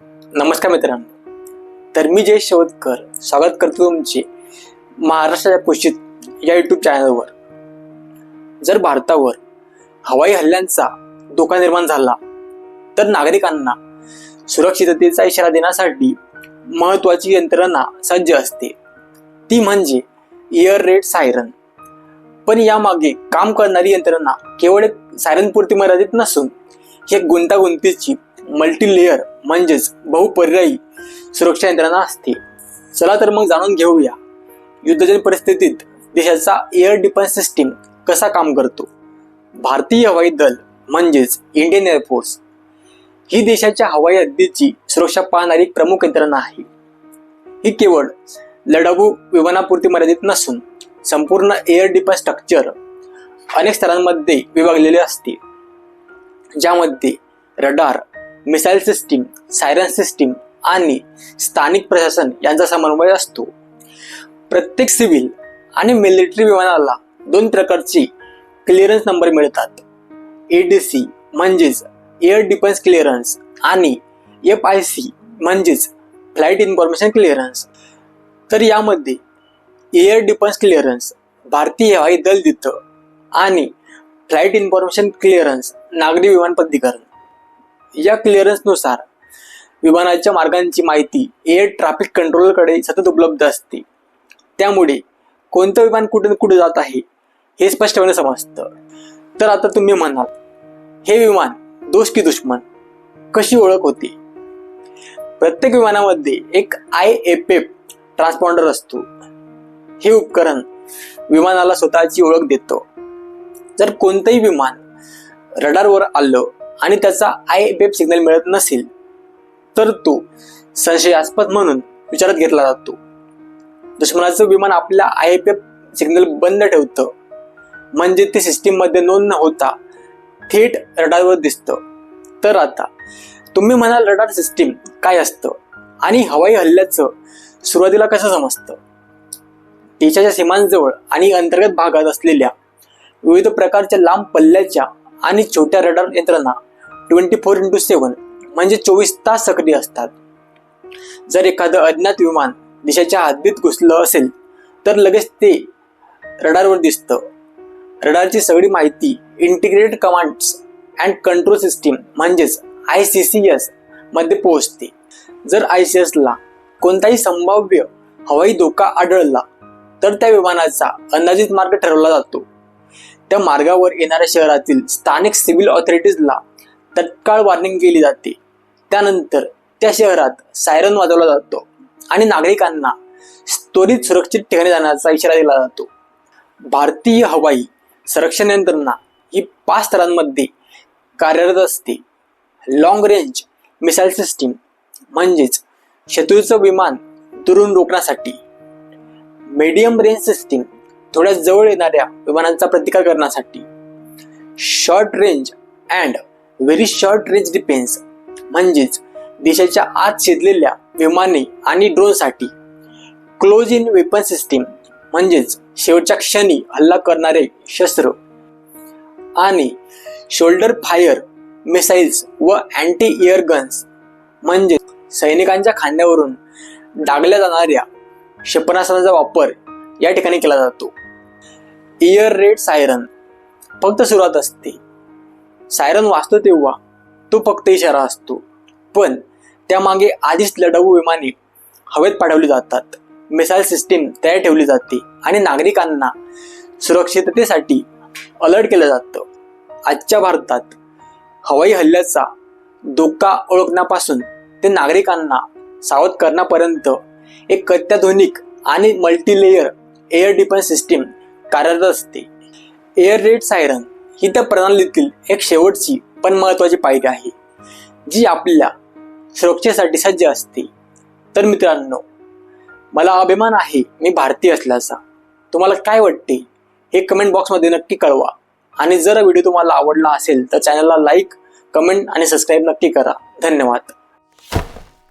नमस्कार मित्रांनो. तर मी जय शेवतकर स्वागत करतो तुमचे महाराष्ट्राच्या कुशीत या यूट्यूब चॅनलवर जर भारतावर हवाई हल्ल्यांचा धोका निर्माण झाला तर नागरिकांना सुरक्षिततेचा इशारा देण्यासाठी महत्वाची यंत्रणा सज्ज असते. ती म्हणजे एअर रेड सायरन पण यामागे काम करणारी यंत्रणा केवळ एक सायरन पुरती मर्यादित नसून ही एक गुंतागुंतीची मल्टी लेअर म्हणजेच बहुपर्यायी सुरक्षा यंत्रणा असते. चला तर मग जाणून घेऊया. युद्धजन परिस्थितीत देशाचा एअर डिफेन्स सिस्टीम कसा काम करतो? भारतीय हवाई दल म्हणजेच इंडियन एअरफोर्स ही देशाच्या हवाई हद्दीची सुरक्षा पाहणारी एक प्रमुख यंत्रणा आहे. ही केवळ लढाऊ विमानापुरती मर्यादित नसून संपूर्ण एअर डिफेन्स स्ट्रक्चर अनेक स्तरांमध्ये विभागलेले असते. ज्यामध्ये radar missile system siren system आणि स्थानिक प्रशासन यांचा समन्वय असतो. प्रत्येक सिव्हिल आणि मिलिटरी विमानाला दोन प्रकारचे क्लिअरन्स नंबर मिळतात. ए डी सी म्हणजेच एअर डिफेन्स क्लिअरन्स आणि एफ आय सी म्हणजेच फ्लाईट इन्फॉर्मेशन क्लिअरन्स तर यामध्ये एअर डिफेन्स क्लिअरन्स भारतीय हवाई दल देतं आणि फ्लाईट इन्फॉर्मेशन क्लिअरन्स नागरी विमान प्राधिकरण या क्लिअरन्सनुसार विमानाच्या मार्गांची माहिती एअर ट्रॅफिक कंट्रोलकडे सतत उपलब्ध असते. त्यामुळे कोणतं विमान कुठे कुठे जात आहे हे स्पष्टपणे समजतं. तर आता तुम्ही म्हणाल हे विमान दोष की दुश्मन? कशी ओळख होते? प्रत्येक विमानामध्ये एक आय एफ एफ ट्रान्सपॉन्डर असतो. हे उपकरण विमानाला स्वतःची ओळख देतं. जर कोणतंही विमान रडारवर आलं आणि त्याचा आय एफ एफ सिग्नल मिळत नसेल तर तो संशयास्पद म्हणून विचारात घेतला जातो. दुश्मनाचं विमान आपल्या आय एफ एफ सिग्नल बंद ठेवतं. म्हणजे ते सिस्टीममध्ये नोंद न होता थेट रडारवर दिसतं. तर आता तुम्ही म्हणाल रडार सिस्टीम काय असतं? आणि हवाई हल्ल्याचं सुरुवातीला कसं समजतं? देशाच्या सीमांजवळ आणि अंतर्गत भागात असलेल्या विविध प्रकारच्या लांब पल्ल्याच्या आणि छोट्या रडार यंत्रणा ट्वेंटी फोर इंटू सेवन म्हणजे चोवीस तास सक्रिय असतात. जर एखादं अज्ञात विमान देशाच्या हद्दीत घुसलं असेल तर लगेच ते रडारवर दिसतं. रडारची सगळी माहिती integrated commands and control system म्हणजेच आय सी सी एसमध्ये पोहोचते. जर आय सी एसला कोणताही संभाव्य हवाई धोका आढळला तर त्या विमानाचा अंदाजित मार्ग ठरवला जातो. त्या मार्गावर येणाऱ्या शहरातील स्थानिक सिव्हिल ऑथॉरिटीजला तत्काळ वॉर्निंग केली जाते. त्यानंतर त्या शहरात सायरन वाजवला जातो आणि नागरिकांना त्वरित सुरक्षित ठिकाणी जाण्याचा इशारा दिला जातो. भारतीय हवाई संरक्षण यंत्रणा ही पाच स्तरांमध्ये कार्यरत असते. लॉंग रेंज मिसाईल सिस्टीम म्हणजेच शत्रूचं विमान दुरून रोखण्यासाठी. मीडियम रेंज सिस्टीम थोड्या जवळ येणाऱ्या विमानांचा प्रतिकार करण्यासाठी. Short range and very short range defence म्हणजेच देशाच्या आत शिरलेल्या विमाने आणि ड्रोनसाठी क्लोज इन वेपन सिस्टीम म्हणजेच शेवटच्या क्षणी हल्ला करणारे शस्त्र आणि शोल्डर फायर मिसाईल्स व अँटी एअर गन्स म्हणजे सैनिकांच्या खांद्यावरून डागल्या जाणाऱ्या क्षेपणास्त्राचा वापर या ठिकाणी केला जातो. इयर रेड सायरन फक्त सुरुवात असते. सायरन वाजतो तेव्हा तो फक्त इशारा असतो. पण त्यामागे आधीच लढाऊ विमाने हवेत पाठवली जातात. मिसाईल सिस्टीम तयार ठेवली जाते आणि नागरिकांना सुरक्षिततेसाठी अलर्ट केलं जातं. आजच्या भारतात हवाई हल्ल्याचा धोका ओळखण्यापासून ते नागरिकांना सावध करण्यापर्यंत एक अत्याधुनिक आणि मल्टीलेयर एअर डिफेन्स सिस्टीम कार्यरत असते. एअर रेड सायरन ही त्या प्रणालीतील एक शेवटची पण महत्वाची पायरी आहे. जी आपल्या सुरक्षेसाठी सज्ज असते. तर मित्रांनो मला अभिमान आहे मी भारतीय असल्याचा. तुम्हाला काय वाटते? हे कमेंट बॉक्समध्ये नक्की कळवा. आणि जर व्हिडिओ तुम्हाला आवडला असेल तर चॅनलला लाईक कमेंट आणि सबस्क्राईब नक्की करा. धन्यवाद.